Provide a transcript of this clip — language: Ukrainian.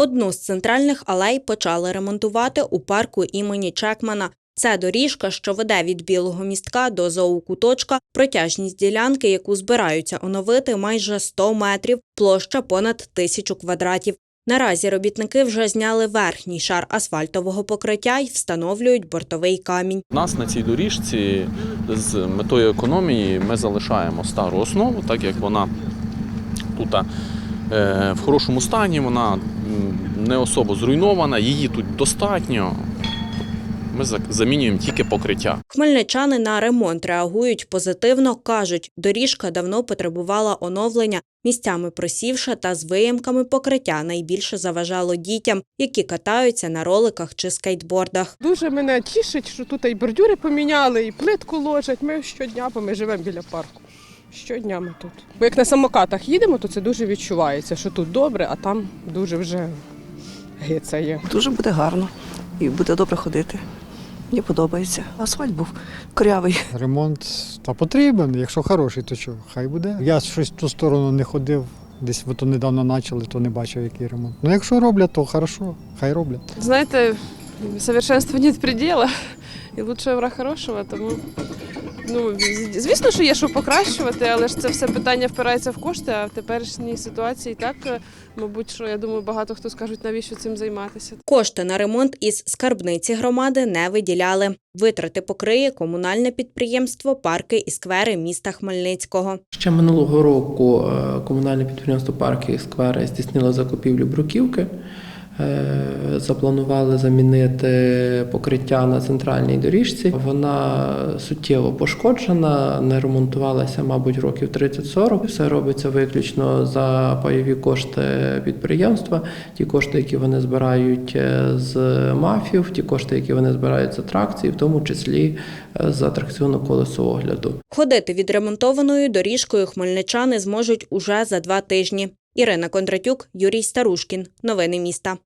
Одну з центральних алей почали ремонтувати у парку імені Чекмана. Це доріжка, що веде від білого містка до зоокуточка, протяжність ділянки, яку збираються оновити, майже 100 метрів, площа понад тисячу квадратів. Наразі робітники вже зняли верхній шар асфальтового покриття і встановлюють бортовий камінь. У нас на цій доріжці з метою економії ми залишаємо стару основу, так як вона тут е, в хорошому стані, вона не особо зруйнована, її тут достатньо. Ми замінюємо тільки покриття. Хмельничани на ремонт реагують позитивно. кажуть, доріжка давно потребувала оновлення, місцями просівша та з виїмками покриття найбільше заважало дітям, які катаються на роликах чи скейтбордах. Дуже мене тішить, що тут і бордюри поміняли, і плитку ложать. Ми щодня, бо ми живемо біля парку. Щодня ми тут. Бо як на самокатах їдемо, то це дуже відчувається, що тут добре, а там дуже вже гицає. Дуже буде гарно і буде добре ходити. Мені подобається. Асфальт був корявий. Ремонт та потрібен. Якщо хороший, то що? Хай буде. Я щось в ту сторону не ходив. Десь то недавно почали, то не бачив, який ремонт. Ну якщо роблять, то хорошо, хай роблять. Знаєте, совершенству нет предела, і лучше враг хорошого, тому. Ну, звісно, що є що покращувати, але ж це все питання впирається в кошти, а в теперішній ситуації так, е, мабуть, що я думаю, багато хто скажуть, навіщо цим займатися. Кошти на ремонт із скарбниці громади не виділяли. Витрати покриє комунальне підприємство Парки і сквери міста Хмельницького. Ще минулого року е, комунальне підприємство парки і сквери здійснило закупівлю бруківки. Е, Запланували замінити покриття на центральній доріжці. Вона суттєво пошкоджена, не ремонтувалася, мабуть, років 30-40. Все робиться виключно за пайові кошти підприємства. Ті кошти, які вони збирають е, з мафів, ті кошти, які вони збирають з атракцій, в тому числі е, з атракціону колесо огляду. Ходити відремонтованою доріжкою хмельничани зможуть уже за два тижні. Ірина Кондратюк, Юрій Старушкін. Новини міста.